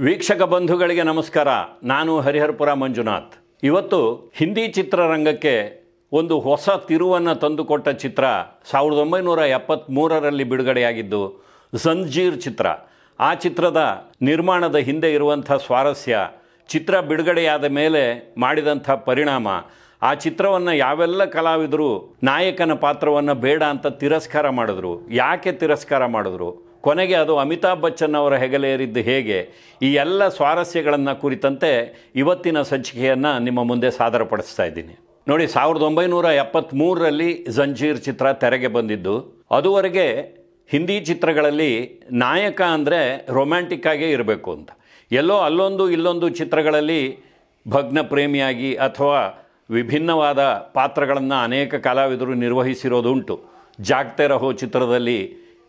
ವೀಕ್ಷಕ ಬಂಧುಗಳಿಗೆ ನಮಸ್ಕಾರ. ನಾನು ಹರಿಹರಪುರ ಮಂಜುನಾಥ್. ಇವತ್ತು ಹಿಂದಿ ಚಿತ್ರರಂಗಕ್ಕೆ ಒಂದು ಹೊಸ ತಿರುವನ್ನು ತಂದುಕೊಟ್ಟ ಚಿತ್ರ ಸಾವಿರದ ಒಂಬೈನೂರ ಎಪ್ಪತ್ತ್ಮೂರರಲ್ಲಿ ಬಿಡುಗಡೆಯಾಗಿದ್ದು ಜಂಜೀರ್ ಚಿತ್ರ. ಆ ಚಿತ್ರದ ನಿರ್ಮಾಣದ ಹಿಂದೆ ಇರುವಂಥ ಸ್ವಾರಸ್ಯ, ಚಿತ್ರ ಬಿಡುಗಡೆಯಾದ ಮೇಲೆ ಮಾಡಿದಂಥ ಪರಿಣಾಮ, ಆ ಚಿತ್ರವನ್ನು ಯಾವೆಲ್ಲ ಕಲಾವಿದರು ನಾಯಕನ ಪಾತ್ರವನ್ನು ಬೇಡ ಅಂತ ತಿರಸ್ಕಾರ ಮಾಡಿದ್ರು, ಯಾಕೆ ತಿರಸ್ಕಾರ ಮಾಡಿದ್ರು ಕೊನೆಗೆ ಅದು ಅಮಿತಾಬ್ ಬಚ್ಚನ್ ಅವರ ಹೆಗಲೇರಿದ್ದು ಹೇಗೆ? ಈ ಎಲ್ಲ ಸ್ವಾರಸ್ಯಗಳನ್ನು ಕುರಿತಂತೆ ಇವತ್ತಿನ ಸಂಚಿಕೆಯನ್ನು ನಿಮ್ಮ ಮುಂದೆ ಸಾದರಪಡಿಸ್ತಾ ಇದ್ದೀನಿ. ನೋಡಿ, ಸಾವಿರದ ಒಂಬೈನೂರ ಎಪ್ಪತ್ತ್ಮೂರರಲ್ಲಿ ಜಂಜೀರ್ ಚಿತ್ರ ತೆರೆಗೆ ಬಂದಿದ್ದು. ಅದುವರೆಗೆ ಹಿಂದಿ ಚಿತ್ರಗಳಲ್ಲಿ ನಾಯಕ ಅಂದರೆ ರೊಮ್ಯಾಂಟಿಕ್ಕಾಗೇ ಇರಬೇಕು ಅಂತ. ಎಲ್ಲೋ ಅಲ್ಲೊಂದು ಇಲ್ಲೊಂದು ಚಿತ್ರಗಳಲ್ಲಿ ಭಗ್ನ ಪ್ರೇಮಿಯಾಗಿ ಅಥವಾ ವಿಭಿನ್ನವಾದ ಪಾತ್ರಗಳನ್ನು ಅನೇಕ ಕಲಾವಿದರು ನಿರ್ವಹಿಸಿರೋದುಂಟು. ಜಾಗ್ತೆ ರಹೋ ಚಿತ್ರದಲ್ಲಿ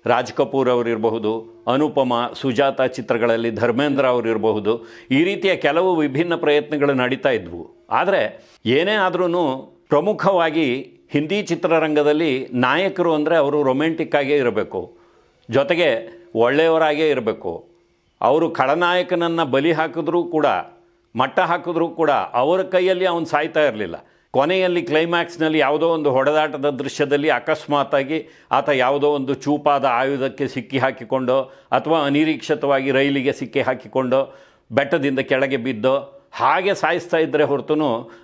ರಾಜ್ ಕಪೂರ್ ಅವರಿರಬಹುದು, ಅನುಪಮ, ಸುಜಾತ ಚಿತ್ರಗಳಲ್ಲಿ ಧರ್ಮೇಂದ್ರ ಅವರಿರಬಹುದು, ಈ ರೀತಿಯ ಕೆಲವು ವಿಭಿನ್ನ ಪ್ರಯತ್ನಗಳು ನಡೀತಾ ಇದ್ವು. ಆದರೆ ಏನೇ ಆದ್ರೂ ಪ್ರಮುಖವಾಗಿ ಹಿಂದಿ ಚಿತ್ರರಂಗದಲ್ಲಿ ನಾಯಕರು ಅಂದರೆ ಅವರು ರೊಮ್ಯಾಂಟಿಕ್ ಆಗೇ ಇರಬೇಕು. ಜೊತೆಗೆ ಒಳ್ಳೆಯವರಾಗೇ ಇರಬೇಕು. ಅವರು ಖಳನಾಯಕನನ್ನು ಬಲಿ ಹಾಕಿದ್ರೂ ಕೂಡ, ಮಟ್ಟ ಹಾಕಿದ್ರೂ ಕೂಡ ಅವರ ಕೈಯಲ್ಲಿ ಅವನು ಸಾಯ್ತಾ ಇರಲಿಲ್ಲ. ಕೊನೆಯಲ್ಲಿ ಕ್ಲೈಮ್ಯಾಕ್ಸ್ನಲ್ಲಿ ಯಾವುದೋ ಒಂದು ಹೊಡೆದಾಟದ ದೃಶ್ಯದಲ್ಲಿ ಅಕಸ್ಮಾತಾಗಿ ಆತ ಯಾವುದೋ ಒಂದು ಚೂಪಾದ ಆಯುಧಕ್ಕೆ ಸಿಕ್ಕಿ ಹಾಕಿಕೊಂಡೋ ಅಥವಾ ಅನಿರೀಕ್ಷಿತವಾಗಿ ರೈಲಿಗೆ ಸಿಕ್ಕಿ ಹಾಕಿಕೊಂಡೋ ಬೆಟ್ಟದಿಂದ ಕೆಳಗೆ ಬಿದ್ದೋ ಹಾಗೆ ಸಾಯಿಸ್ತಾ ಇದ್ದರೆ ಹೊರತು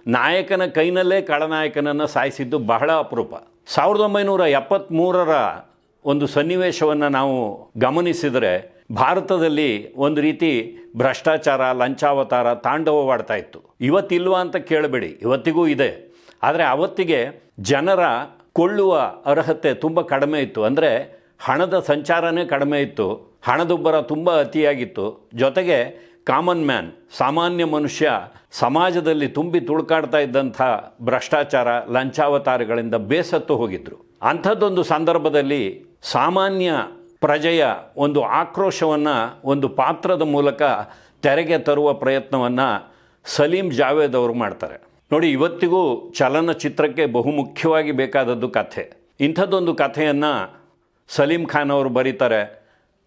ನಾಯಕನ ಕೈನಲ್ಲೇ ಕಳನಾಯಕನನ್ನು ಸಾಯಿಸಿದ್ದು ಬಹಳ ಅಪರೂಪ. ಸಾವಿರದ ಒಂಬೈನೂರ ಎಪ್ಪತ್ತ್ಮೂರರ ಒಂದು ಸನ್ನಿವೇಶವನ್ನು ನಾವು ಗಮನಿಸಿದರೆ ಭಾರತದಲ್ಲಿ ಒಂದು ರೀತಿ ಭ್ರಷ್ಟಾಚಾರ, ಲಂಚಾವತಾರ ತಾಂಡವವಾಡ್ತಾ ಇತ್ತು. ಇವತ್ತಿಲ್ವಾ ಅಂತ ಕೇಳಬೇಡಿ. ಇವತ್ತಿಗೂ ಇದೆ. ಆದರೆ ಅವತ್ತಿಗೆ ಜನರ ಕೊಳ್ಳುವ ಅರ್ಹತೆ ತುಂಬ ಕಡಿಮೆ ಇತ್ತು. ಅಂದರೆ ಹಣದ ಸಂಚಾರನೇ ಕಡಿಮೆ ಇತ್ತು. ಹಣದುಬ್ಬರ ತುಂಬ ಅತಿಯಾಗಿತ್ತು. ಜೊತೆಗೆ ಕಾಮನ್ ಮ್ಯಾನ್ ಸಾಮಾನ್ಯ ಮನುಷ್ಯ ಸಮಾಜದಲ್ಲಿ ತುಂಬಿ ತುಳುಕಾಡ್ತಾ ಇದ್ದಂಥ ಭ್ರಷ್ಟಾಚಾರ, ಲಂಚಾವತಾರಗಳಿಂದ ಬೇಸತ್ತು ಹೋಗಿದ್ರು. ಅಂಥದ್ದೊಂದು ಸಂದರ್ಭದಲ್ಲಿ ಸಾಮಾನ್ಯ ಪ್ರಜೆಯ ಒಂದು ಆಕ್ರೋಶವನ್ನು, ಒಂದು ಪಾತ್ರದ ಮೂಲಕ ತೆರೆಗೆ ತರುವ ಪ್ರಯತ್ನವನ್ನು ಸಲೀಂ ಜಾವೇದ್ ಅವರು ಮಾಡ್ತಾರೆ. ನೋಡಿ, ಇವತ್ತಿಗೂ ಚಲನಚಿತ್ರಕ್ಕೆ ಬಹುಮುಖ್ಯವಾಗಿ ಬೇಕಾದದ್ದು ಕಥೆ. ಇಂಥದ್ದೊಂದು ಕಥೆಯನ್ನು ಸಲೀಂ ಖಾನ್ ಅವರು ಬರೀತಾರೆ.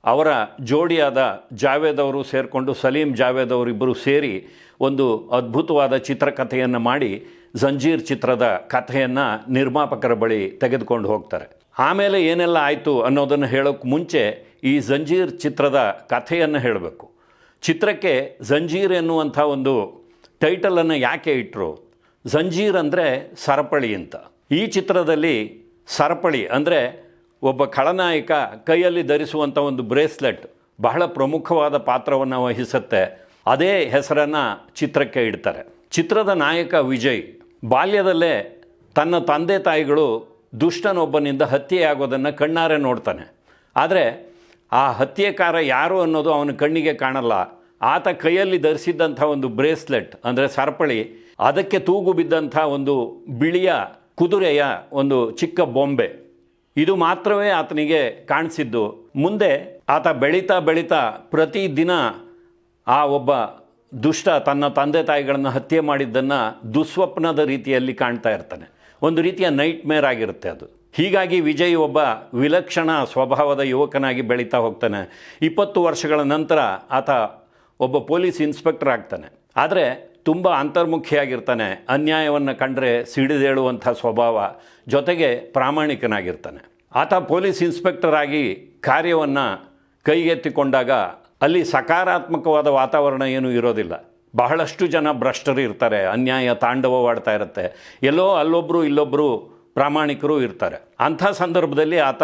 ಅವರ ಜೋಡಿಯಾದ ಜಾವೇದ್ ಅವರು ಸೇರಿಕೊಂಡು ಸಲೀಂ ಜಾವೇದ್ ಅವರಿಬ್ಬರು ಸೇರಿ ಒಂದು ಅದ್ಭುತವಾದ ಚಿತ್ರಕಥೆಯನ್ನು ಮಾಡಿ, ಜಂಜೀರ್ ಚಿತ್ರದ ಕಥೆಯನ್ನು ನಿರ್ಮಾಪಕರ ಬಳಿ ತೆಗೆದುಕೊಂಡು ಹೋಗ್ತಾರೆ. ಆಮೇಲೆ ಏನೆಲ್ಲ ಆಯಿತು ಅನ್ನೋದನ್ನು ಹೇಳೋಕ್ಕೆ ಮುಂಚೆ ಈ ಜಂಜೀರ್ ಚಿತ್ರದ ಕಥೆಯನ್ನು ಹೇಳಬೇಕು. ಚಿತ್ರಕ್ಕೆ ಜಂಜೀರ್ ಎನ್ನುವಂಥ ಒಂದು ಟೈಟಲನ್ನು ಯಾಕೆ ಇಟ್ಟರು ಜಂಜೀರ್ ಅಂದರೆ ಸರಪಳಿ ಅಂತ. ಈ ಚಿತ್ರದಲ್ಲಿ ಸರಪಳಿ ಅಂದರೆ ಒಬ್ಬ ಖಳನಾಯಕ ಕೈಯಲ್ಲಿ ಧರಿಸುವಂಥ ಒಂದು ಬ್ರೇಸ್ಲೆಟ್ ಬಹಳ ಪ್ರಮುಖವಾದ ಪಾತ್ರವನ್ನು ವಹಿಸುತ್ತೆ. ಅದೇ ಹೆಸರನ್ನು ಚಿತ್ರಕ್ಕೆ ಇಡ್ತಾರೆ. ಚಿತ್ರದ ನಾಯಕ ವಿಜಯ್ ಬಾಲ್ಯದಲ್ಲೇ ತನ್ನ ತಂದೆ ತಾಯಿಗಳು ದುಷ್ಟನೊಬ್ಬನಿಂದ ಹತ್ಯೆಯಾಗೋದನ್ನು ಕಣ್ಣಾರೆ ನೋಡ್ತಾನೆ. ಆದರೆ ಆ ಹತ್ಯೆಕಾರ ಯಾರು ಅನ್ನೋದು ಅವನ ಕಣ್ಣಿಗೆ ಕಾಣಲ್ಲ. ಆತ ಕೈಯಲ್ಲಿ ಧರಿಸಿದ್ದಂಥ ಒಂದು ಬ್ರೇಸ್ಲೆಟ್, ಅಂದರೆ ಸರಪಳಿ, ಅದಕ್ಕೆ ತೂಗು ಬಿದ್ದಂಥ ಒಂದು ಬಿಳಿಯ ಕುದುರೆಯ ಒಂದು ಚಿಕ್ಕ ಬೊಂಬೆ. ಇದು ಮಾತ್ರವೇ ಆತನಿಗೆ ಕಾಣಿಸಿದ್ದು. ಮುಂದೆ ಆತ ಬೆಳೀತಾ ಬೆಳೀತಾ ಪ್ರತಿದಿನ ಆ ಒಬ್ಬ ದುಷ್ಟ ತನ್ನ ತಂದೆ ತಾಯಿಗಳನ್ನು ಹತ್ಯೆ ಮಾಡಿದ್ದನ್ನು ದುಸ್ವಪ್ನದ ರೀತಿಯಲ್ಲಿ ಕಾಣ್ತಾ ಇರ್ತಾನೆ. ಒಂದು ರೀತಿಯ ನೈಟ್ ಮೇರ್ ಆಗಿರುತ್ತೆ ಅದು. ಹೀಗಾಗಿ ವಿಜಯ್ ಒಬ್ಬ ವಿಲಕ್ಷಣ ಸ್ವಭಾವದ ಯುವಕನಾಗಿ ಬೆಳೀತಾ ಹೋಗ್ತಾನೆ. ಇಪ್ಪತ್ತು ವರ್ಷಗಳ ನಂತರ ಆತ ಒಬ್ಬ ಪೊಲೀಸ್ ಇನ್ಸ್ಪೆಕ್ಟರ್ ಆಗ್ತಾನೆ. ಆದರೆ ತುಂಬ ಅಂತರ್ಮುಖಿಯಾಗಿರ್ತಾನೆ. ಅನ್ಯಾಯವನ್ನು ಕಂಡರೆ ಸಿಡಿದೇಳುವಂಥ ಸ್ವಭಾವ ಜೊತೆಗೆ ಪ್ರಾಮಾಣಿಕನಾಗಿರ್ತಾನೆ. ಆತ ಪೊಲೀಸ್ ಇನ್ಸ್ಪೆಕ್ಟರ್ ಆಗಿ ಕಾರ್ಯವನ್ನು ಕೈಗೆತ್ತಿಕೊಂಡಾಗ ಅಲ್ಲಿ ಸಕಾರಾತ್ಮಕವಾದ ವಾತಾವರಣ ಏನೂ ಇರೋದಿಲ್ಲ. ಬಹಳಷ್ಟು ಜನ ಭ್ರಷ್ಟರು ಇರ್ತಾರೆ, ಅನ್ಯಾಯ ತಾಂಡವವಾಡ್ತಾ ಇರುತ್ತೆ. ಎಲ್ಲೋ ಅಲ್ಲೊಬ್ಬರು ಇಲ್ಲೊಬ್ಬರು ಪ್ರಾಮಾಣಿಕರು ಇರ್ತಾರೆ. ಅಂಥ ಸಂದರ್ಭದಲ್ಲಿ ಆತ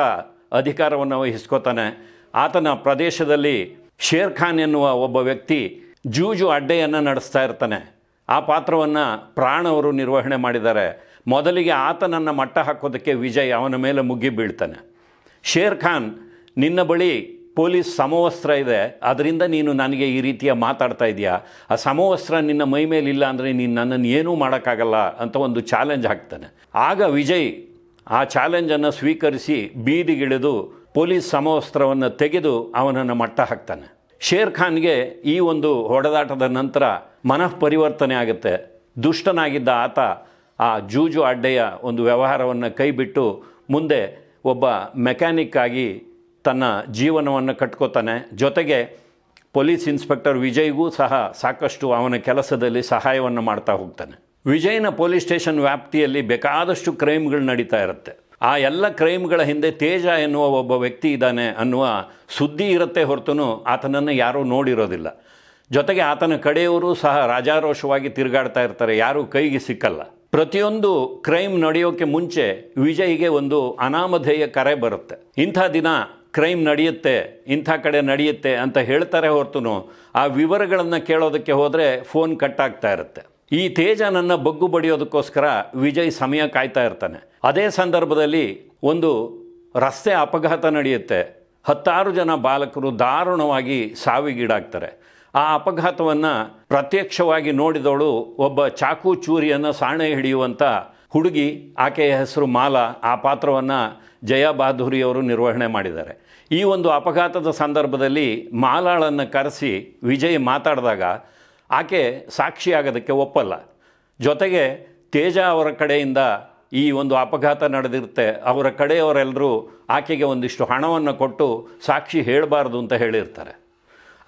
ಅಧಿಕಾರವನ್ನು ವಹಿಸ್ಕೋತಾನೆ. ಆತನ ಪ್ರದೇಶದಲ್ಲಿ ಶೇರ್ ಖಾನ್ ಎನ್ನುವ ಒಬ್ಬ ವ್ಯಕ್ತಿ ಜೂಜು ಅಡ್ಡೆಯನ್ನು ನಡೆಸ್ತಾ ಇರ್ತಾನೆ. ಆ ಪಾತ್ರವನ್ನು ಪ್ರಾಣವರು ನಿರ್ವಹಣೆ ಮಾಡಿದ್ದಾರೆ. ಮೊದಲಿಗೆ ಆತನನ್ನು ಮಟ್ಟ ಹಾಕೋದಕ್ಕೆ ವಿಜಯ್ ಅವನ ಮೇಲೆ ಮುಗ್ಗಿ ಬೀಳ್ತಾನೆ. ಶೇರ್ ಖಾನ್, ನಿನ್ನ ಬಳಿ ಪೊಲೀಸ್ ಸಮವಸ್ತ್ರ ಇದೆ. ಅದರಿಂದ ನೀನು ನನಗೆ ಈ ರೀತಿಯ ಮಾತಾಡ್ತಾ ಇದೆಯಾ. ಆ ಸಮವಸ್ತ್ರ ನಿನ್ನ ಮೈ ಮೇಲಿಲ್ಲ ಅಂದರೆ ನೀನು ನನ್ನನ್ನು ಏನೂ ಮಾಡೋಕ್ಕಾಗಲ್ಲ ಅಂತ ಒಂದು ಚಾಲೆಂಜ್ ಹಾಕ್ತಾನೆ. ಆಗ ವಿಜಯ್ ಆ ಚಾಲೆಂಜನ್ನು ಸ್ವೀಕರಿಸಿ ಬೀದಿಗಿಳಿದು ಪೊಲೀಸ್ ಸಮವಸ್ತ್ರವನ್ನು ತೆಗೆದು ಅವನನ್ನು ಮಟ್ಟ ಹಾಕ್ತಾನೆ. ಶೇರ್ ಖಾನ್ಗೆ ಈ ಒಂದು ಹೊಡೆದಾಟದ ನಂತರ ಮನಃ ಪರಿವರ್ತನೆ ಆಗುತ್ತೆ. ದುಷ್ಟನಾಗಿದ್ದ ಆತ ಆ ಜೂಜು ಅಡ್ಡೆಯ ಒಂದು ವ್ಯವಹಾರವನ್ನು ಕೈಬಿಟ್ಟು ಮುಂದೆ ಒಬ್ಬ ಮೆಕ್ಯಾನಿಕ್ ಆಗಿ ತನ್ನ ಜೀವನವನ್ನು ಕಟ್ಕೋತಾನೆ. ಜೊತೆಗೆ ಪೊಲೀಸ್ ಇನ್ಸ್ಪೆಕ್ಟರ್ ವಿಜಯ್ಗೂ ಸಹ ಸಾಕಷ್ಟು ಅವನ ಕೆಲಸದಲ್ಲಿ ಸಹಾಯವನ್ನು ಮಾಡ್ತಾ ಹೋಗ್ತಾನೆ. ವಿಜಯ್ನ ಪೊಲೀಸ್ ಸ್ಟೇಷನ್ ವ್ಯಾಪ್ತಿಯಲ್ಲಿ ಬೇಕಾದಷ್ಟು ಕ್ರೈಮ್ಗಳು ನಡೀತಾ ಇರುತ್ತೆ. ಆ ಎಲ್ಲ ಕ್ರೈಮ್ಗಳ ಹಿಂದೆ ತೇಜ ಎನ್ನುವ ಒಬ್ಬ ವ್ಯಕ್ತಿ ಇದ್ದಾನೆ ಅನ್ನುವ ಸುದ್ದಿ ಇರುತ್ತೆ ಹೊರತುನು ಆತನನ್ನು ಯಾರೂ ನೋಡಿರೋದಿಲ್ಲ. ಜೊತೆಗೆ ಆತನ ಕಡೆಯವರು ಸಹ ರಾಜಾರೋಷವಾಗಿ ತಿರುಗಾಡ್ತಾ ಇರ್ತಾರೆ, ಯಾರೂ ಕೈಗೆ ಸಿಕ್ಕಲ್ಲ. ಪ್ರತಿಯೊಂದು ಕ್ರೈಮ್ ನಡೆಯೋಕ್ಕೆ ಮುಂಚೆ ವಿಜಯ್ಗೆ ಒಂದು ಅನಾಮಧೇಯ ಕರೆ ಬರುತ್ತೆ. ಇಂಥ ದಿನ ಕ್ರೈಮ್ ನಡೆಯುತ್ತೆ, ಇಂಥ ಕಡೆ ನಡೆಯುತ್ತೆ ಅಂತ ಹೇಳ್ತಾರೆ ಹೊರತು ಆ ವಿವರಗಳನ್ನು ಕೇಳೋದಕ್ಕೆ ಹೋದರೆ ಫೋನ್ ಕಟ್ ಆಗ್ತಾ ಇರುತ್ತೆ. ಈ ತೇಜ ನನ್ನ ಬಗ್ಗು ಬಡಿಯೋದಕ್ಕೋಸ್ಕರ ವಿಜಯ್ ಸಮಯ ಕಾಯ್ತಾ ಇರ್ತಾನೆ. ಅದೇ ಸಂದರ್ಭದಲ್ಲಿ ಒಂದು ರಸ್ತೆ ಅಪಘಾತ ನಡೆಯುತ್ತೆ. ಹತ್ತಾರು ಜನ ಬಾಲಕರು ದಾರುಣವಾಗಿ ಸಾವಿಗೀಡಾಗ್ತಾರೆ. ಆ ಅಪಘಾತವನ್ನು ಪ್ರತ್ಯಕ್ಷವಾಗಿ ನೋಡಿದವಳು ಒಬ್ಬ ಚಾಕು ಚೂರಿಯನ್ನು ಸಾಣೆ ಹಿಡಿಯುವಂಥ ಹುಡುಗಿ, ಆಕೆಯ ಹೆಸರು ಮಾಲಾ. ಆ ಪಾತ್ರವನ್ನು ಜಯಾ ಬಹದ್ದೂರಿಯವರು ನಿರ್ವಹಣೆ ಮಾಡಿದ್ದಾರೆ. ಈ ಒಂದು ಅಪಘಾತದ ಸಂದರ್ಭದಲ್ಲಿ ಮಾಲಾಳನ್ನು ಕರೆಸಿ ವಿಜಯ್ ಮಾತಾಡಿದಾಗ ಆಕೆ ಸಾಕ್ಷಿಯಾಗೋದಕ್ಕೆ ಒಪ್ಪಲ್ಲ. ಜೊತೆಗೆ ತೇಜ ಅವರ ಕಡೆಯಿಂದ ಈ ಒಂದು ಅಪಘಾತ ನಡೆದಿರುತ್ತೆ. ಅವರ ಕಡೆಯವರೆಲ್ಲರೂ ಆಕೆಗೆ ಒಂದಿಷ್ಟು ಹಣವನ್ನು ಕೊಟ್ಟು ಸಾಕ್ಷಿ ಹೇಳಬಾರ್ದು ಅಂತ ಹೇಳಿರ್ತಾರೆ.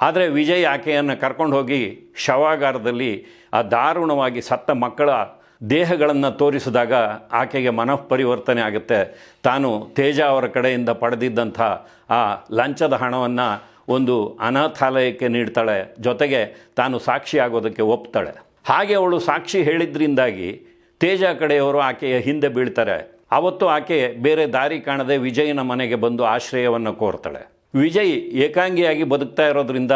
ಆದರೆ ವಿಜಯ್ ಆಕೆಯನ್ನು ಕರ್ಕೊಂಡು ಹೋಗಿ ಶವಾಗಾರದಲ್ಲಿ ಆ ದಾರುಣವಾಗಿ ಸತ್ತ ಮಕ್ಕಳ ದೇಹಗಳನ್ನು ತೋರಿಸಿದಾಗ ಆಕೆಗೆ ಮನಃಪರಿವರ್ತನೆ ಆಗುತ್ತೆ. ತಾನು ತೇಜ ಅವರ ಕಡೆಯಿಂದ ಪಡೆದಿದ್ದಂಥ ಆ ಲಂಚದ ಹಣವನ್ನು ಒಂದು ಅನಾಥಾಲಯಕ್ಕೆ ನೀಡ್ತಾಳೆ. ಜೊತೆಗೆ ತಾನು ಸಾಕ್ಷಿ ಆಗೋದಕ್ಕೆ ಒಪ್ತಾಳೆ. ಹಾಗೆ ಅವಳು ಸಾಕ್ಷಿ ಹೇಳಿದ್ರಿಂದಾಗಿ ತೇಜ ಕಡೆಯವರು ಆಕೆಯ ಹಿಂದೆ ಬೀಳ್ತಾರೆ. ಅವತ್ತು ಆಕೆ ಬೇರೆ ದಾರಿ ಕಾಣದೆ ವಿಜಯನ ಮನೆಗೆ ಬಂದು ಆಶ್ರಯವನ್ನು ಕೋರ್ತಾಳೆ. ವಿಜಯ್ ಏಕಾಂಗಿಯಾಗಿ ಬದುಕ್ತಾ ಇರೋದ್ರಿಂದ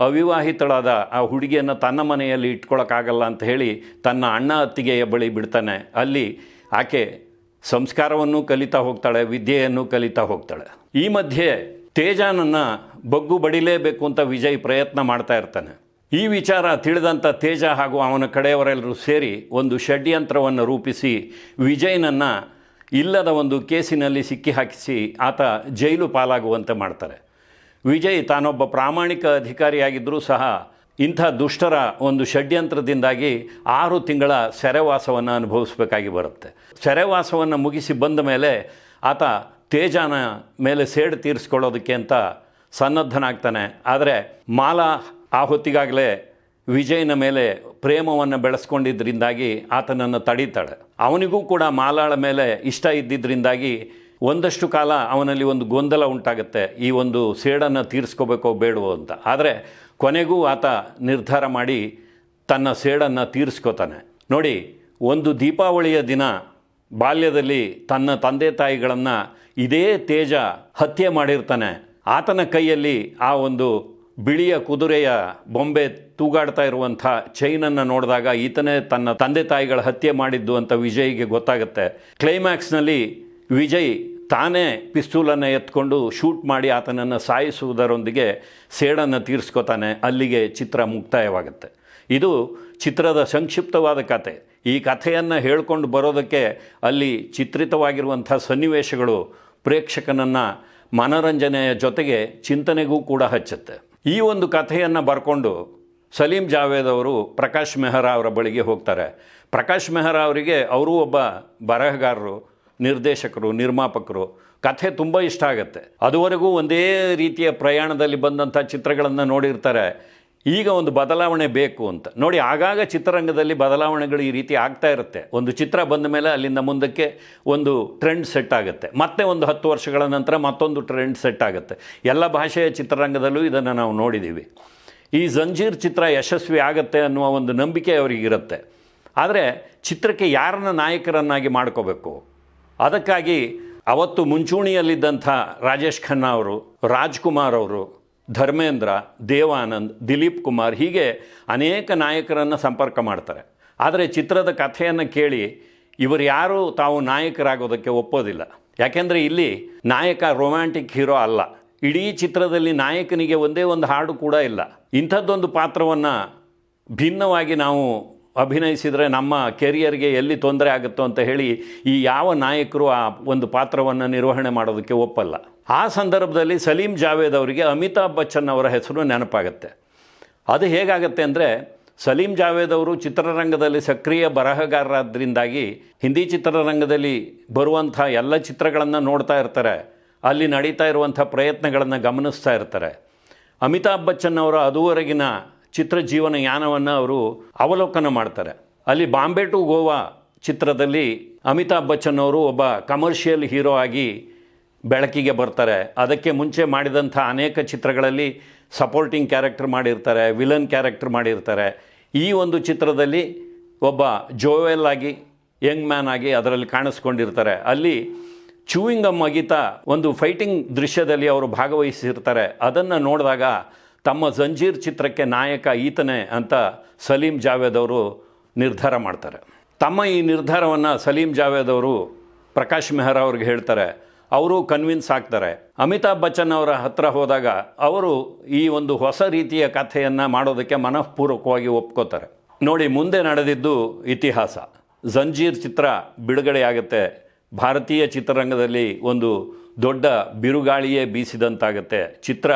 ಅವಿವಾಹಿತಳಾದ ಆ ಹುಡುಗಿಯನ್ನು ತನ್ನ ಮನೆಯಲ್ಲಿ ಇಟ್ಕೊಳ್ಳೋಕ್ಕಾಗಲ್ಲ ಅಂತ ಹೇಳಿ ತನ್ನ ಅಣ್ಣ ಅತ್ತಿಗೆಯ ಬಳಿ ಬಿಡ್ತಾನೆ. ಅಲ್ಲಿ ಆಕೆ ಸಂಸ್ಕಾರವನ್ನು ಕಲಿತಾ ಹೋಗ್ತಾಳೆ, ವಿದ್ಯೆಯನ್ನು ಕಲಿತಾ ಹೋಗ್ತಾಳೆ. ಈ ಮಧ್ಯೆ ತೇಜನನ್ನು ಬಗ್ಗು ಬಡಿಲೇಬೇಕು ಅಂತ ವಿಜಯ್ ಪ್ರಯತ್ನ ಮಾಡ್ತಾ ಇರ್ತಾನೆ. ಈ ವಿಚಾರ ತಿಳಿದಂಥ ತೇಜ ಹಾಗೂ ಅವನ ಕಡೆಯವರೆಲ್ಲರೂ ಸೇರಿ ಒಂದು ಷಡ್ಯಂತ್ರವನ್ನು ರೂಪಿಸಿ ವಿಜಯ್ನನ್ನು ಇಲ್ಲದ ಒಂದು ಕೇಸಿನಲ್ಲಿ ಸಿಕ್ಕಿ ಹಾಕಿಸಿ ಆತ ಜೈಲು ಪಾಲಾಗುವಂತೆ ಮಾಡ್ತಾರೆ. ವಿಜಯ್ ತಾನೊಬ್ಬ ಪ್ರಾಮಾಣಿಕ ಅಧಿಕಾರಿಯಾಗಿದ್ದರೂ ಸಹ ಇಂಥ ದುಷ್ಟರ ಒಂದು ಷಡ್ಯಂತ್ರದಿಂದಾಗಿ ಆರು ತಿಂಗಳ ಸೆರೆವಾಸವನ್ನು ಅನುಭವಿಸಬೇಕಾಗಿ ಬರುತ್ತೆ. ಸೆರೆವಾಸವನ್ನು ಮುಗಿಸಿ ಬಂದ ಮೇಲೆ ಆತ ತೇಜಾನ ಮೇಲೆ ಸೇಡು ತೀರಿಸ್ಕೊಳ್ಳೋದಕ್ಕೆ ಅಂತ ಸನ್ನದ್ಧನಾಗ್ತಾನೆ. ಆದರೆ ಮಾಲಾ ಆ ಹೊತ್ತಿಗಾಗಲೇ ವಿಜಯನ ಮೇಲೆ ಪ್ರೇಮವನ್ನು ಬೆಳೆಸ್ಕೊಂಡಿದ್ದರಿಂದಾಗಿ ಆತನನ್ನು ತಡೀತಾಳೆ. ಅವನಿಗೂ ಕೂಡ ಮಾಲಾಳ ಮೇಲೆ ಇಷ್ಟ ಇದ್ದಿದ್ದರಿಂದಾಗಿ ಒಂದಷ್ಟು ಕಾಲ ಅವನಲ್ಲಿ ಒಂದು ಗೊಂದಲ ಉಂಟಾಗುತ್ತೆ. ಈ ಒಂದು ಸೇಡನ್ನು ತೀರಿಸ್ಕೋಬೇಕೋ ಬೇಡವೋ ಅಂತ. ಆದರೆ ಕೊನೆಗೂ ಆತ ನಿರ್ಧಾರ ಮಾಡಿ ತನ್ನ ಸೇಡನ್ನು ತೀರಿಸ್ಕೋತಾನೆ. ನೋಡಿ, ಒಂದು ದೀಪಾವಳಿಯ ದಿನ ಬಾಲ್ಯದಲ್ಲಿ ತನ್ನ ತಂದೆ ತಾಯಿಗಳನ್ನು ಇದೇ ತೇಜ ಹತ್ಯೆ ಮಾಡಿರ್ತಾನೆ. ಆತನ ಕೈಯಲ್ಲಿ ಆ ಒಂದು ಬಿಳಿಯ ಕುದುರೆಯ ಬೊಂಬೆ ತೂಗಾಡ್ತಾ ಇರುವಂಥ ಚೈನನ್ನು ನೋಡಿದಾಗ ಈತನೇ ತನ್ನ ತಂದೆ ತಾಯಿಗಳ ಹತ್ಯೆ ಮಾಡಿದ್ದು ಅಂತ ವಿಜಯ್ಗೆ ಗೊತ್ತಾಗುತ್ತೆ. ಕ್ಲೈಮ್ಯಾಕ್ಸ್ನಲ್ಲಿ ವಿಜಯ್ ತಾನೇ ಪಿಸ್ತೂಲನ್ನು ಎತ್ಕೊಂಡು ಶೂಟ್ ಮಾಡಿ ಆತನನ್ನು ಸಾಯಿಸುವುದರೊಂದಿಗೆ ಸೇಡನ್ನು ತೀರಿಸ್ಕೋತಾನೆ, ಅಲ್ಲಿಗೆ ಚಿತ್ರ ಮುಕ್ತಾಯವಾಗುತ್ತೆ. ಇದು ಚಿತ್ರದ ಸಂಕ್ಷಿಪ್ತವಾದ ಕತೆ. ಈ ಕಥೆಯನ್ನು ಹೇಳ್ಕೊಂಡು ಬರೋದಕ್ಕೆ ಅಲ್ಲಿ ಚಿತ್ರಿತವಾಗಿರುವಂಥ ಸನ್ನಿವೇಶಗಳು ಪ್ರೇಕ್ಷಕನನ್ನು ಮನರಂಜನೆಯ ಜೊತೆಗೆ ಚಿಂತನೆಗೂ ಕೂಡ ಹಚ್ಚುತ್ತೆ. ಈ ಒಂದು ಕಥೆಯನ್ನು ಬರ್ಕೊಂಡು ಸಲೀಂ ಜಾವೇದ್ ಅವರು ಪ್ರಕಾಶ್ ಮೆಹ್ರಾ ಅವರ ಬಳಿಗೆ ಹೋಗ್ತಾರೆ. ಪ್ರಕಾಶ್ ಮೆಹ್ರಾ ಅವರಿಗೆ, ಅವರು ಒಬ್ಬ ಬರಹಗಾರರು ನಿರ್ದೇಶಕರು, ನಿರ್ಮಾಪಕರು. ಕಥೆ ತುಂಬ ಇಷ್ಟ ಆಗುತ್ತೆ. ಅದುವರೆಗೂ ಒಂದೇ ರೀತಿಯ ಪ್ರಯಾಣದಲ್ಲಿ ಬಂದಂಥ ಚಿತ್ರಗಳನ್ನು ನೋಡಿರ್ತಾರೆ. ಈಗ ಒಂದು ಬದಲಾವಣೆ ಬೇಕು ಅಂತ. ನೋಡಿ, ಆಗಾಗ ಚಿತ್ರರಂಗದಲ್ಲಿ ಬದಲಾವಣೆಗಳು ಈ ರೀತಿ ಆಗ್ತಾ ಇರುತ್ತೆ. ಒಂದು ಚಿತ್ರ ಬಂದ ಮೇಲೆ ಅಲ್ಲಿಂದ ಮುಂದಕ್ಕೆ ಒಂದು ಟ್ರೆಂಡ್ ಸೆಟ್ ಆಗುತ್ತೆ. ಮತ್ತೆ ಒಂದು ಹತ್ತು ವರ್ಷಗಳ ನಂತರ ಮತ್ತೊಂದು ಟ್ರೆಂಡ್ ಸೆಟ್ ಆಗುತ್ತೆ. ಎಲ್ಲ ಭಾಷೆಯ ಚಿತ್ರರಂಗದಲ್ಲೂ ಇದನ್ನು ನಾವು ನೋಡಿದ್ದೀವಿ ಈ ಜಂಜೀರ್ ಚಿತ್ರ ಯಶಸ್ವಿ ಆಗುತ್ತೆ ಅನ್ನುವ ಒಂದು ನಂಬಿಕೆ ಅವರಿಗಿರುತ್ತೆ. ಆದರೆ ಚಿತ್ರಕ್ಕೆ ಯಾರನ್ನ ನಾಯಕರನ್ನಾಗಿ ಮಾಡ್ಕೋಬೇಕು? ಅದಕ್ಕಾಗಿ ಅವತ್ತು ಮುಂಚೂಣಿಯಲ್ಲಿದ್ದಂಥ ರಾಜೇಶ್ ಖನ್ನಾ ಅವರು, ರಾಜ್ಕುಮಾರ್ ಅವರು, ಧರ್ಮೇಂದ್ರ, ದೇವಾನಂದ್, ದಿಲೀಪ್ ಕುಮಾರ್ ಹೀಗೆ ಅನೇಕ ನಾಯಕರನ್ನು ಸಂಪರ್ಕ ಮಾಡ್ತಾರೆ. ಆದರೆ ಚಿತ್ರದ ಕಥೆಯನ್ನು ಕೇಳಿ ಇವರು ಯಾರೂ ತಾವು ನಾಯಕರಾಗೋದಕ್ಕೆ ಒಪ್ಪೋದಿಲ್ಲ. ಯಾಕೆಂದರೆ ಇಲ್ಲಿ ನಾಯಕ ರೊಮ್ಯಾಂಟಿಕ್ ಹೀರೋ ಅಲ್ಲ. ಇಡೀ ಚಿತ್ರದಲ್ಲಿ ನಾಯಕನಿಗೆ ಒಂದೇ ಒಂದು ಹಾಡು ಕೂಡ ಇಲ್ಲ. ಇಂಥದ್ದೊಂದು ಪಾತ್ರವನ್ನು ಭಿನ್ನವಾಗಿ ನಾವು ಅಭಿನಯಿಸಿದರೆ ನಮ್ಮ ಕೆರಿಯರ್ಗೆ ಎಲ್ಲಿ ತೊಂದರೆ ಆಗುತ್ತೋ ಅಂತ ಹೇಳಿ ಈ ಯಾವ ನಾಯಕರು ಆ ಒಂದು ಪಾತ್ರವನ್ನು ನಿರ್ವಹಣೆ ಮಾಡೋದಕ್ಕೆ ಒಪ್ಪಲ್ಲ. ಆ ಸಂದರ್ಭದಲ್ಲಿ ಸಲೀಂ ಜಾವೇದ್ ಅವರಿಗೆ ಅಮಿತಾಬ್ ಬಚ್ಚನ್ ಅವರ ಹೆಸರು ನೆನಪಾಗುತ್ತೆ. ಅದು ಹೇಗಾಗತ್ತೆ ಅಂದರೆ ಸಲೀಂ ಜಾವೇದ್ ಅವರು ಚಿತ್ರರಂಗದಲ್ಲಿ ಸಕ್ರಿಯ ಬರಹಗಾರರಾದ್ರಿಂದಾಗಿ ಹಿಂದಿ ಚಿತ್ರರಂಗದಲ್ಲಿ ಬರುವಂಥ ಎಲ್ಲ ಚಿತ್ರಗಳನ್ನು ನೋಡ್ತಾ ಇರ್ತಾರೆ. ಅಲ್ಲಿ ನಡೀತಾ ಇರುವಂಥ ಪ್ರಯತ್ನಗಳನ್ನು ಗಮನಿಸ್ತಾ ಇರ್ತಾರೆ. ಅಮಿತಾಬ್ ಬಚ್ಚನ್ ಅವರ ಅದುವರೆಗಿನ ಚಿತ್ರಜೀವನ ಯಾನವನ್ನು ಅವರು ಅವಲೋಕನ ಮಾಡ್ತಾರೆ. ಅಲ್ಲಿ ಬಾಂಬೆ ಟು ಗೋವಾ ಚಿತ್ರದಲ್ಲಿ ಅಮಿತಾಬ್ ಬಚ್ಚನ್ ಅವರು ಒಬ್ಬ ಕಮರ್ಷಿಯಲ್ ಹೀರೋ ಆಗಿ ಬೆಳಕಿಗೆ ಬರ್ತಾರೆ. ಅದಕ್ಕೆ ಮುಂಚೆ ಮಾಡಿದಂಥ ಅನೇಕ ಚಿತ್ರಗಳಲ್ಲಿ ಸಪೋರ್ಟಿಂಗ್ ಕ್ಯಾರೆಕ್ಟರ್ ಮಾಡಿರ್ತಾರೆ, ವಿಲನ್ ಕ್ಯಾರೆಕ್ಟರ್ ಮಾಡಿರ್ತಾರೆ. ಈ ಒಂದು ಚಿತ್ರದಲ್ಲಿ ಒಬ್ಬ ಜೋವೆಲ್ ಆಗಿ, ಯಂಗ್ ಮ್ಯಾನ್ ಆಗಿ ಅದರಲ್ಲಿ ಕಾಣಿಸ್ಕೊಂಡಿರ್ತಾರೆ. ಅಲ್ಲಿ ಚೂಯಿಂಗಮ್ ಅಗಿತಾ ಒಂದು ಫೈಟಿಂಗ್ ದೃಶ್ಯದಲ್ಲಿ ಅವರು ಭಾಗವಹಿಸಿರ್ತಾರೆ. ಅದನ್ನು ನೋಡಿದಾಗ ತಮ್ಮ ಜಂಜೀರ್ ಚಿತ್ರಕ್ಕೆ ನಾಯಕ ಈತನೇ ಅಂತ ಸಲೀಂ ಜಾವೇದ್ ಅವರು ನಿರ್ಧಾರ ಮಾಡ್ತಾರೆ. ತಮ್ಮ ಈ ನಿರ್ಧಾರವನ್ನು ಸಲೀಂ ಜಾವೇದ್ ಅವರು ಪ್ರಕಾಶ್ ಮೆಹರ್ ಅವ್ರಿಗೆ ಹೇಳ್ತಾರೆ. ಅವರು ಕನ್ವಿನ್ಸ್ ಆಗ್ತಾರೆ. ಅಮಿತಾಬ್ ಬಚ್ಚನ್ ಅವರ ಹತ್ರ ಹೋದಾಗ ಅವರು ಈ ಒಂದು ಹೊಸ ರೀತಿಯ ಕಥೆಯನ್ನು ಮಾಡೋದಕ್ಕೆ ಮನಃಪೂರ್ವಕವಾಗಿ ಒಪ್ಕೋತಾರೆ. ನೋಡಿ, ಮುಂದೆ ನಡೆದಿದ್ದು ಇತಿಹಾಸ. ಜಂಜೀರ್ ಚಿತ್ರ ಬಿಡುಗಡೆಯಾಗುತ್ತೆ ಭಾರತೀಯ ಚಿತ್ರರಂಗದಲ್ಲಿ ಒಂದು ದೊಡ್ಡ ಬಿರುಗಾಳಿಯೇ ಬೀಸಿದಂತಾಗತ್ತೆ. ಚಿತ್ರ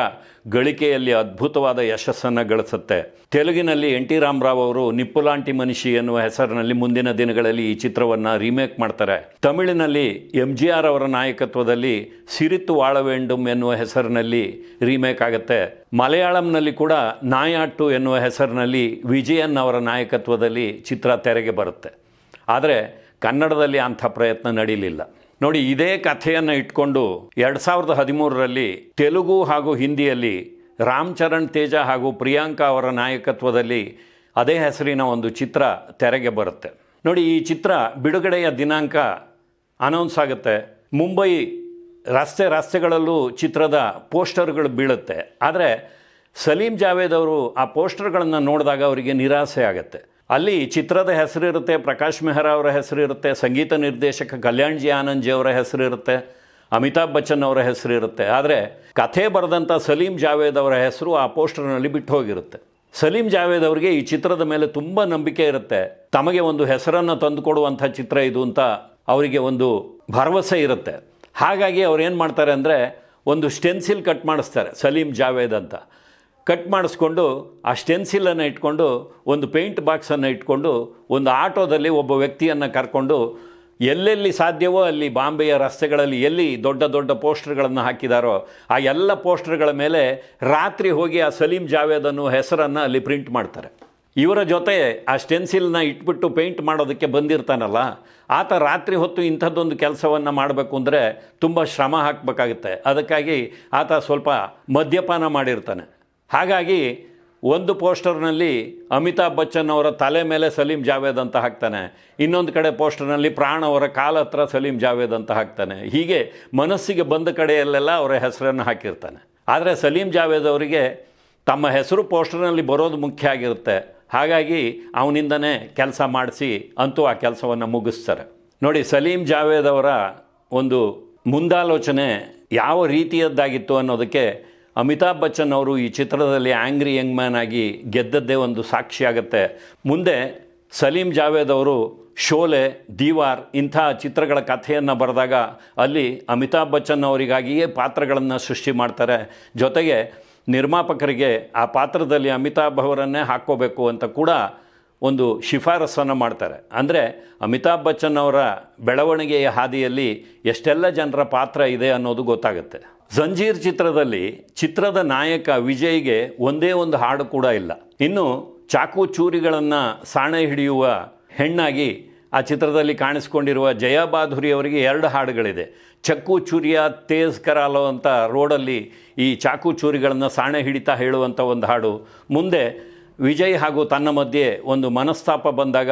ಗಳಿಕೆಯಲ್ಲಿ ಅದ್ಭುತವಾದ ಯಶಸ್ಸನ್ನು ಗಳಿಸುತ್ತೆ. ತೆಲುಗಿನಲ್ಲಿ ಎನ್ ಟಿ ರಾಮರಾವ್ ಅವರು ನಿಪ್ಪುಲಾಂಟಿ ಮನಿಷಿ ಎನ್ನುವ ಹೆಸರಿನಲ್ಲಿ ಮುಂದಿನ ದಿನಗಳಲ್ಲಿ ಈ ಚಿತ್ರವನ್ನು ರೀಮೇಕ್ ಮಾಡ್ತಾರೆ. ತಮಿಳಿನಲ್ಲಿ ಎಂ ಜಿ ಆರ್ ಅವರ ನಾಯಕತ್ವದಲ್ಲಿ ಸಿರಿತು ವಾಳವೇಂಡುಂ ಎನ್ನುವ ಹೆಸರಿನಲ್ಲಿ ರೀಮೇಕ್ ಆಗುತ್ತೆ. ಮಲಯಾಳಂನಲ್ಲಿ ಕೂಡ ನಾಯಾಟ್ಟು ಎನ್ನುವ ಹೆಸರಿನಲ್ಲಿ ವಿಜಯನ್ ಅವರ ನಾಯಕತ್ವದಲ್ಲಿ ಚಿತ್ರ ತೆರೆಗೆ ಬರುತ್ತೆ. ಆದರೆ ಕನ್ನಡದಲ್ಲಿ ಅಂಥ ಪ್ರಯತ್ನ ನಡೀಲಿಲ್ಲ. ನೋಡಿ, ಇದೇ ಕಥೆಯನ್ನು ಇಟ್ಕೊಂಡು ಎರಡು ಸಾವಿರದ ಹದಿಮೂರರಲ್ಲಿ ತೆಲುಗು ಹಾಗೂ ಹಿಂದಿಯಲ್ಲಿ ರಾಮ್ ಚರಣ್ ತೇಜ ಹಾಗೂ ಪ್ರಿಯಾಂಕಾ ಅವರ ನಾಯಕತ್ವದಲ್ಲಿ ಅದೇ ಹೆಸರಿನ ಒಂದು ಚಿತ್ರ ತೆರೆಗೆ ಬರುತ್ತೆ. ನೋಡಿ, ಈ ಚಿತ್ರ ಬಿಡುಗಡೆಯ ದಿನಾಂಕ ಅನೌನ್ಸ್ ಆಗುತ್ತೆ. ಮುಂಬೈ ರಸ್ತೆ, ರಸ್ತೆಗಳಲ್ಲೂ ಚಿತ್ರದ ಪೋಸ್ಟರ್ಗಳು ಬೀಳುತ್ತೆ. ಆದರೆ ಸಲೀಂ ಜಾವೇದ್ ಅವರು ಆ ಪೋಸ್ಟರ್ಗಳನ್ನು ನೋಡಿದಾಗ ಅವರಿಗೆ ನಿರಾಸೆ ಆಗುತ್ತೆ. ಅಲ್ಲಿ ಚಿತ್ರದ ಹೆಸರಿರುತ್ತೆ ಪ್ರಕಾಶ್ ಮೆಹ್ರಾ ಅವರ ಹೆಸರಿರುತ್ತೆ, ಸಂಗೀತ ನಿರ್ದೇಶಕ ಕಲ್ಯಾಣ್ ಜಿ ಆನಂದ್ ಜಿ ಅವರ ಹೆಸರಿರುತ್ತೆ, ಅಮಿತಾಬ್ ಬಚ್ಚನ್ ಅವರ ಹೆಸರಿರುತ್ತೆ. ಆದರೆ ಕಥೆ ಬರೆದಂಥ ಸಲೀಂ ಜಾವೇದ್ ಅವರ ಹೆಸರು ಆ ಪೋಸ್ಟರ್ನಲ್ಲಿ ಬಿಟ್ಟು ಹೋಗಿರುತ್ತೆ. ಸಲೀಂ ಜಾವೇದ್ ಅವರಿಗೆ ಈ ಚಿತ್ರದ ಮೇಲೆ ತುಂಬ ನಂಬಿಕೆ ಇರುತ್ತೆ. ತಮಗೆ ಒಂದು ಹೆಸರನ್ನು ತಂದುಕೊಡುವಂಥ ಚಿತ್ರ ಇದು ಅಂತ ಅವರಿಗೆ ಒಂದು ಭರವಸೆ ಇರುತ್ತೆ. ಹಾಗಾಗಿ ಅವ್ರು ಏನು ಮಾಡ್ತಾರೆ ಅಂದರೆ ಒಂದು ಸ್ಟೆನ್ಸಿಲ್ ಕಟ್ ಮಾಡಿಸ್ತಾರೆ ಸಲೀಂ ಜಾವೇದ್ ಅಂತ. ಕಟ್ ಮಾಡಿಸ್ಕೊಂಡು ಆ ಸ್ಟೆನ್ಸಿಲನ್ನು ಇಟ್ಕೊಂಡು, ಒಂದು ಪೇಂಟ್ ಬಾಕ್ಸನ್ನು ಇಟ್ಕೊಂಡು, ಒಂದು ಆಟೋದಲ್ಲಿ ಒಬ್ಬ ವ್ಯಕ್ತಿಯನ್ನು ಕರ್ಕೊಂಡು ಎಲ್ಲೆಲ್ಲಿ ಸಾಧ್ಯವೋ ಅಲ್ಲಿ ಬಾಂಬೆಯ ರಸ್ತೆಗಳಲ್ಲಿ ಎಲ್ಲಿ ದೊಡ್ಡ ದೊಡ್ಡ ಪೋಸ್ಟರ್ಗಳನ್ನು ಹಾಕಿದಾರೋ, ಆ ಎಲ್ಲ ಪೋಸ್ಟರ್ಗಳ ಮೇಲೆ ರಾತ್ರಿ ಹೋಗಿ ಆ ಸಲೀಂ ಜಾವೇದ್ ಅನ್ನೋ ಹೆಸರನ್ನು ಅಲ್ಲಿ ಪ್ರಿಂಟ್ ಮಾಡ್ತಾರೆ. ಇವರ ಜೊತೆ ಆ ಸ್ಟೆನ್ಸಿಲ್ನ ಇಟ್ಬಿಟ್ಟು ಪೇಂಟ್ ಮಾಡೋದಕ್ಕೆ ಬಂದಿರ್ತಾನಲ್ಲ, ಆತ ರಾತ್ರಿ ಹೊತ್ತು ಇಂಥದ್ದೊಂದು ಕೆಲಸವನ್ನು ಮಾಡಬೇಕು ಅಂದರೆ ತುಂಬ ಶ್ರಮ ಹಾಕಬೇಕಾಗುತ್ತೆ. ಅದಕ್ಕಾಗಿ ಆತ ಸ್ವಲ್ಪ ಮದ್ಯಪಾನ ಮಾಡಿರ್ತಾನೆ. ಹಾಗಾಗಿ ಒಂದು ಪೋಸ್ಟರ್ನಲ್ಲಿ ಅಮಿತಾಬ್ ಬಚ್ಚನ್ ಅವರ ತಲೆ ಮೇಲೆ ಸಲೀಂ ಜಾವೇದ್ ಅಂತ ಹಾಕ್ತಾನೆ. ಇನ್ನೊಂದು ಕಡೆ ಪೋಸ್ಟರ್ನಲ್ಲಿ ಪ್ರಾಣ್ ಅವರ ಕಾಲ ಹತ್ರ ಸಲೀಂ ಜಾವೇದ್ ಅಂತ ಹಾಕ್ತಾನೆ. ಹೀಗೆ ಮನಸ್ಸಿಗೆ ಬಂದ ಕಡೆಯಲ್ಲೆಲ್ಲ ಅವರ ಹೆಸರನ್ನು ಹಾಕಿರ್ತಾನೆ. ಆದರೆ ಸಲೀಂ ಜಾವೇದ್ ಅವರಿಗೆ ತಮ್ಮ ಹೆಸರು ಪೋಸ್ಟರ್ನಲ್ಲಿ ಬರೋದು ಮುಖ್ಯ ಆಗಿರುತ್ತೆ. ಹಾಗಾಗಿ ಅವನಿಂದನೇ ಕೆಲಸ ಮಾಡಿಸಿ ಅಂತೂ ಆ ಕೆಲಸವನ್ನು ಮುಗಿಸ್ತಾರೆ. ನೋಡಿ, ಸಲೀಂ ಜಾವೇದ್ ಅವರ ಒಂದು ಮುಂದಾಲೋಚನೆ ಯಾವ ರೀತಿಯದ್ದಾಗಿತ್ತು ಅನ್ನೋದಕ್ಕೆ ಅಮಿತಾಬ್ ಬಚ್ಚನ್ ಅವರು ಈ ಚಿತ್ರದಲ್ಲಿ ಆ್ಯಂಗ್ರಿ ಯಂಗ್ ಮ್ಯಾನ್ ಆಗಿ ಗೆದ್ದದ್ದೇ ಒಂದು ಸಾಕ್ಷಿಯಾಗತ್ತೆ ಮುಂದೆ ಸಲೀಂ ಜಾವೇದ್ ಅವರು ಶೋಲೆ, ದೀವಾರ್ ಇಂಥ ಚಿತ್ರಗಳ ಕಥೆಯನ್ನು ಬರೆದಾಗ ಅಲ್ಲಿ ಅಮಿತಾಬ್ ಬಚ್ಚನ್ ಅವರಿಗಾಗಿಯೇ ಪಾತ್ರಗಳನ್ನು ಸೃಷ್ಟಿ ಮಾಡ್ತಾರೆ. ಜೊತೆಗೆ ನಿರ್ಮಾಪಕರಿಗೆ ಆ ಪಾತ್ರದಲ್ಲಿ ಅಮಿತಾಬ್ ಅವರನ್ನೇ ಹಾಕ್ಕೋಬೇಕು ಅಂತ ಕೂಡ ಒಂದು ಶಿಫಾರಸನ್ನು ಮಾಡ್ತಾರೆ. ಅಂದರೆ ಅಮಿತಾಬ್ ಬಚ್ಚನ್ ಅವರ ಬೆಳವಣಿಗೆಯ ಹಾದಿಯಲ್ಲಿ ಎಷ್ಟೆಲ್ಲ ಜನರ ಪಾತ್ರ ಇದೆ ಅನ್ನೋದು ಗೊತ್ತಾಗುತ್ತೆ. ಜಂಜೀರ್ ಚಿತ್ರದಲ್ಲಿ ಚಿತ್ರದ ನಾಯಕ ವಿಜಯ್ಗೆ ಒಂದೇ ಒಂದು ಹಾಡು ಕೂಡ ಇಲ್ಲ. ಇನ್ನು ಚಾಕು ಚೂರಿಗಳನ್ನು ಸಾಣೆ ಹಿಡಿಯುವ ಹೆಣ್ಣಾಗಿ ಆ ಚಿತ್ರದಲ್ಲಿ ಕಾಣಿಸ್ಕೊಂಡಿರುವ ಜಯಬಾಧುರಿ ಅವರಿಗೆ ಎರಡು ಹಾಡುಗಳಿದೆ. ಚಕ್ಕು ಚೂರಿಯ ತೇಜ್ ಕರಾಲೋ ಅಂತ ರೋಡಲ್ಲಿ ಈ ಚಾಕು ಚೂರಿಗಳನ್ನು ಸಾಣೆ ಹಿಡಿತಾ ಹೇಳುವಂಥ ಒಂದು ಹಾಡು. ಮುಂದೆ ವಿಜಯ್ ಹಾಗೂ ತನ್ನ ಮಧ್ಯೆ ಒಂದು ಮನಸ್ತಾಪ ಬಂದಾಗ,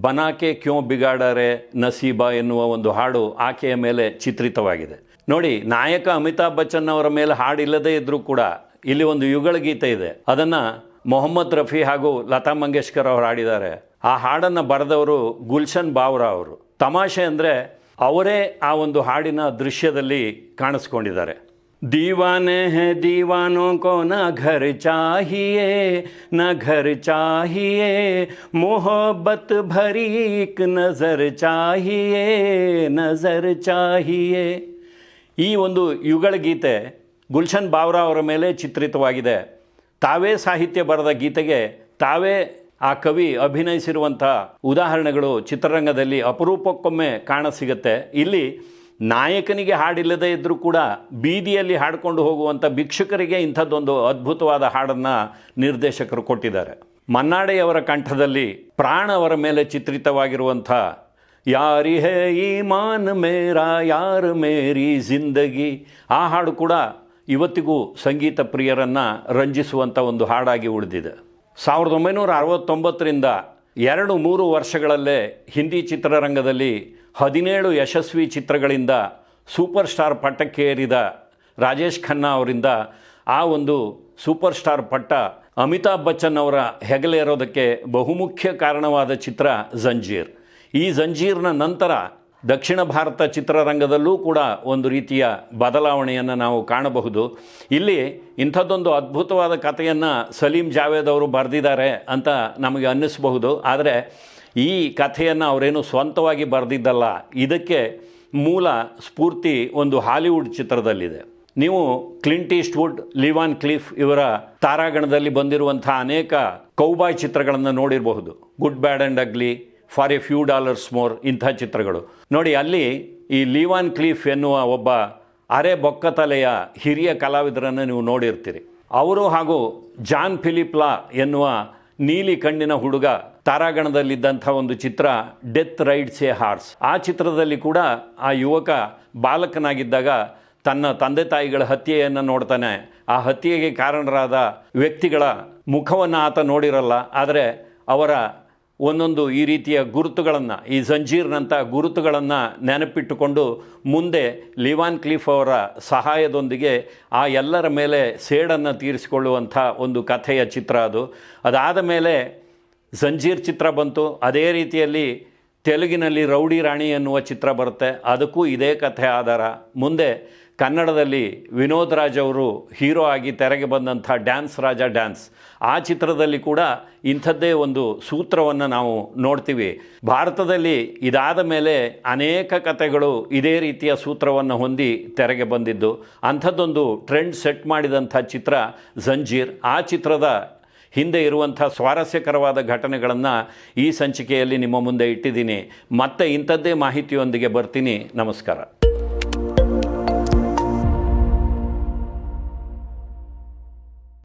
ಬನಾಕೆ ಕ್ಯೋ ಬಿಗಾಡರೆ ನಸೀಬಾ ಎನ್ನುವ ಒಂದು ಹಾಡು ಆಕೆಯ ಮೇಲೆ ಚಿತ್ರಿತವಾಗಿದೆ. ನೋಡಿ, ನಾಯಕ ಅಮಿತಾಬ್ ಬಚ್ಚನ್ ಅವರ ಮೇಲೆ ಹಾಡಿಲ್ಲದೇ ಇದ್ದರೂ ಕೂಡ ಇಲ್ಲಿ ಒಂದು ಯುಗಳ ಗೀತೆ ಇದೆ. ಅದನ್ನು ಮೊಹಮ್ಮದ್ ರಫಿ ಹಾಗೂ ಲತಾ ಮಂಗೇಶ್ಕರ್ ಅವರು ಹಾಡಿದ್ದಾರೆ. ಆ ಹಾಡನ್ನು ಬರೆದವರು ಗುಲ್ಶನ್ ಬಾವ್ರಾ ಅವರು. ತಮಾಷೆ ಅಂದರೆ ಅವರೇ ಆ ಒಂದು ಹಾಡಿನ ದೃಶ್ಯದಲ್ಲಿ ಕಾಣಿಸ್ಕೊಂಡಿದ್ದಾರೆ. दीवाने हैं दीवानों को न घर चाहिए न घर चाहिए मोहब्बत भरी एक नज़र चाहिए नज़र चाहिए ಈ ಒಂದು ಯುಗಳ ಗೀತೆ ಗುಲ್ಶನ್ ಬಾವ್ರಾ ಅವರ ಮೇಲೆ ಚಿತ್ರಿತವಾಗಿದೆ ತಾವೇ ಸಾಹಿತ್ಯ ಬರೆದ ಗೀತೆಗೆ ತಾವೇ ಆ ಕವಿ ಅಭಿನಯಿಸಿರುವಂಥ ಉದಾಹರಣೆಗಳು ಚಿತ್ರರಂಗದಲ್ಲಿ ಅಪರೂಪಕ್ಕೊಮ್ಮೆ ಕಾಣಸಿಗುತ್ತೆ ಇಲ್ಲಿ ನಾಯಕನಿಗೆ ಹಾಡಿಲ್ಲದೇ ಇದ್ದರೂ ಕೂಡ ಬೀದಿಯಲ್ಲಿ ಹಾಡಿಕೊಂಡು ಹೋಗುವಂಥ ಭಿಕ್ಷುಕರಿಗೆ ಇಂಥದ್ದೊಂದು ಅದ್ಭುತವಾದ ಹಾಡನ್ನು ನಿರ್ದೇಶಕರು ಕೊಟ್ಟಿದ್ದಾರೆ. ಮನ್ನಾಡೆಯವರ ಕಂಠದಲ್ಲಿ ಪ್ರಾಣ ಅವರ ಮೇಲೆ ಚಿತ್ರಿತವಾಗಿರುವಂಥ ಯಾರಿ ಹೇ ಈಮಾನ್ ಮೇರಾ, ಯಾರು ಮೇರಿ ಜಿಂದಗಿ ಆ ಹಾಡು ಕೂಡ ಇವತ್ತಿಗೂ ಸಂಗೀತ ಪ್ರಿಯರನ್ನು ರಂಜಿಸುವಂಥ ಒಂದು ಹಾಡಾಗಿ ಉಳಿದಿದೆ. ಸಾವಿರದ ಒಂಬೈನೂರ ಅರವತ್ತೊಂಬತ್ತರಿಂದ ಎರಡು ಮೂರು ವರ್ಷಗಳಲ್ಲೇ ಹಿಂದಿ ಚಿತ್ರರಂಗದಲ್ಲಿ ಹದಿನೇಳು ಯಶಸ್ವಿ ಚಿತ್ರಗಳಿಂದ ಸೂಪರ್ ಸ್ಟಾರ್ ಪಟ್ಟಕ್ಕೇರಿದ ರಾಜೇಶ್ ಖನ್ನಾ ಅವರಿಂದ ಆ ಒಂದು ಸೂಪರ್ ಸ್ಟಾರ್ ಪಟ್ಟ ಅಮಿತಾಬ್ ಬಚ್ಚನ್ ಅವರ ಹೆಗಲೇರೋದಕ್ಕೆ ಬಹುಮುಖ್ಯ ಕಾರಣವಾದ ಚಿತ್ರ ಜಂಜೀರ್. ಈ ಜಂಜೀರ್ನ ನಂತರ ದಕ್ಷಿಣ ಭಾರತ ಚಿತ್ರರಂಗದಲ್ಲೂ ಕೂಡ ಒಂದು ರೀತಿಯ ಬದಲಾವಣೆಯನ್ನು ನಾವು ಕಾಣಬಹುದು. ಇಲ್ಲಿ ಇಂಥದ್ದೊಂದು ಅದ್ಭುತವಾದ ಕಥೆಯನ್ನು ಸಲೀಂ ಜಾವೇದ್ ಅವರು ಬರೆದಿದ್ದಾರೆ ಅಂತ ನಮಗೆ ಅನ್ನಿಸಬಹುದು. ಆದರೆ ಈ ಕಥೆಯನ್ನು ಅವರೇನು ಸ್ವಂತವಾಗಿ ಬರೆದಿದ್ದಲ್ಲ. ಇದಕ್ಕೆ ಮೂಲ ಸ್ಫೂರ್ತಿ ಒಂದು ಹಾಲಿವುಡ್ ಚಿತ್ರದಲ್ಲಿದೆ. ನೀವು ಕ್ಲಿಂಟ್ ಈಸ್ಟ್ವುಡ್, ಲಿವಾನ್ ಕ್ಲಿಫ್ ಇವರ ತಾರಾಗಣದಲ್ಲಿ ಬಂದಿರುವಂಥ ಅನೇಕ ಕೌಬಾಯ್ ಚಿತ್ರಗಳನ್ನು ನೋಡಿರಬಹುದು. Good, bad and ugly, for a few dollars more ಇಂಥ ಚಿತ್ರಗಳು. ನೋಡಿ, ಅಲ್ಲಿ ಈ ಲಿವಾನ್ ಕ್ಲಿಫ್ ಎನ್ನುವ ಒಬ್ಬ ಅರೆ ಬೊಕ್ಕತಲೆಯ ಹಿರಿಯ ಕಲಾವಿದರನ್ನು ನೀವು ನೋಡಿರ್ತೀರಿ. ಅವರು ಹಾಗೂ ಜಾನ್ ಫಿಲಿಪ್ ಲಾ ಎನ್ನುವ ನೀಲಿ ಕಣ್ಣಿನ ಹುಡುಗ ತಾರಾಗಣದಲ್ಲಿದ್ದಂಥ ಒಂದು ಚಿತ್ರ ಡೆತ್ ರೈಡ್ಸ್ ಎ ಹಾರ್ಸ್ ಆ ಚಿತ್ರದಲ್ಲಿ ಕೂಡ ಆ ಯುವಕ ಬಾಲಕನಾಗಿದ್ದಾಗ ತನ್ನ ತಂದೆ ತಾಯಿಗಳ ಹತ್ಯೆಯನ್ನು ನೋಡ್ತಾನೆ. ಆ ಹತ್ಯೆಗೆ ಕಾರಣರಾದ ವ್ಯಕ್ತಿಗಳ ಮುಖವನ್ನು ಆತ ನೋಡಿರಲ್ಲ. ಆದರೆ ಅವರ ಒಂದೊಂದು ಈ ರೀತಿಯ ಗುರುತುಗಳನ್ನು, ಈ ಜಂಜೀರ್ನಂಥ ಗುರುತುಗಳನ್ನು ನೆನಪಿಟ್ಟುಕೊಂಡು ಮುಂದೆ ಲಿವಾನ್ ಕ್ಲಿಫ್ ಅವರ ಸಹಾಯದೊಂದಿಗೆ ಆ ಎಲ್ಲರ ಮೇಲೆ ಸೇಡನ್ನು ತೀರಿಸಿಕೊಳ್ಳುವಂಥ ಒಂದು ಕಥೆಯ ಚಿತ್ರ ಅದು. ಅದಾದ ಮೇಲೆ ಜಂಜೀರ್ ಚಿತ್ರ ಬಂತು. ಅದೇ ರೀತಿಯಲ್ಲಿ ತೆಲುಗಿನಲ್ಲಿ ರೌಡಿ ರಾಣಿ ಎನ್ನುವ ಚಿತ್ರ ಬರುತ್ತೆ. ಅದಕ್ಕೂ ಇದೇ ಕಥೆ ಆಧಾರ. ಮುಂದೆ ಕನ್ನಡದಲ್ಲಿ ವಿನೋದ್ ರಾಜ್ ಅವರು ಹೀರೋ ಆಗಿ ತೆರೆಗೆ ಬಂದಂಥ ಡ್ಯಾನ್ಸ್ ರಾಜ ಡ್ಯಾನ್ಸ್. ಆ ಚಿತ್ರದಲ್ಲಿ ಕೂಡ ಇಂಥದ್ದೇ ಒಂದು ಸೂತ್ರವನ್ನು ನಾವು ನೋಡ್ತೀವಿ. ಭಾರತದಲ್ಲಿ ಇದಾದ ಮೇಲೆ ಅನೇಕ ಕಥೆಗಳು ಇದೇ ರೀತಿಯ ಸೂತ್ರವನ್ನು ಹೊಂದಿ ತೆರೆಗೆ ಬಂದಿದ್ದು. ಅಂಥದ್ದೊಂದು ಟ್ರೆಂಡ್ ಸೆಟ್ ಮಾಡಿದಂಥ ಚಿತ್ರ ಜಂಜೀರ್ ಆ ಚಿತ್ರದ ಹಿಂದೆ ಇರುವಂಥ ಸ್ವಾರಸ್ಯಕರವಾದ ಘಟನೆಗಳನ್ನು ಈ ಸಂಚಿಕೆಯಲ್ಲಿ ನಿಮ್ಮ ಮುಂದೆ ಇಟ್ಟಿದ್ದೀನಿ. ಮತ್ತೆ ಇಂಥದ್ದೇ ಮಾಹಿತಿಯೊಂದಿಗೆ ಬರ್ತೀನಿ. ನಮಸ್ಕಾರ.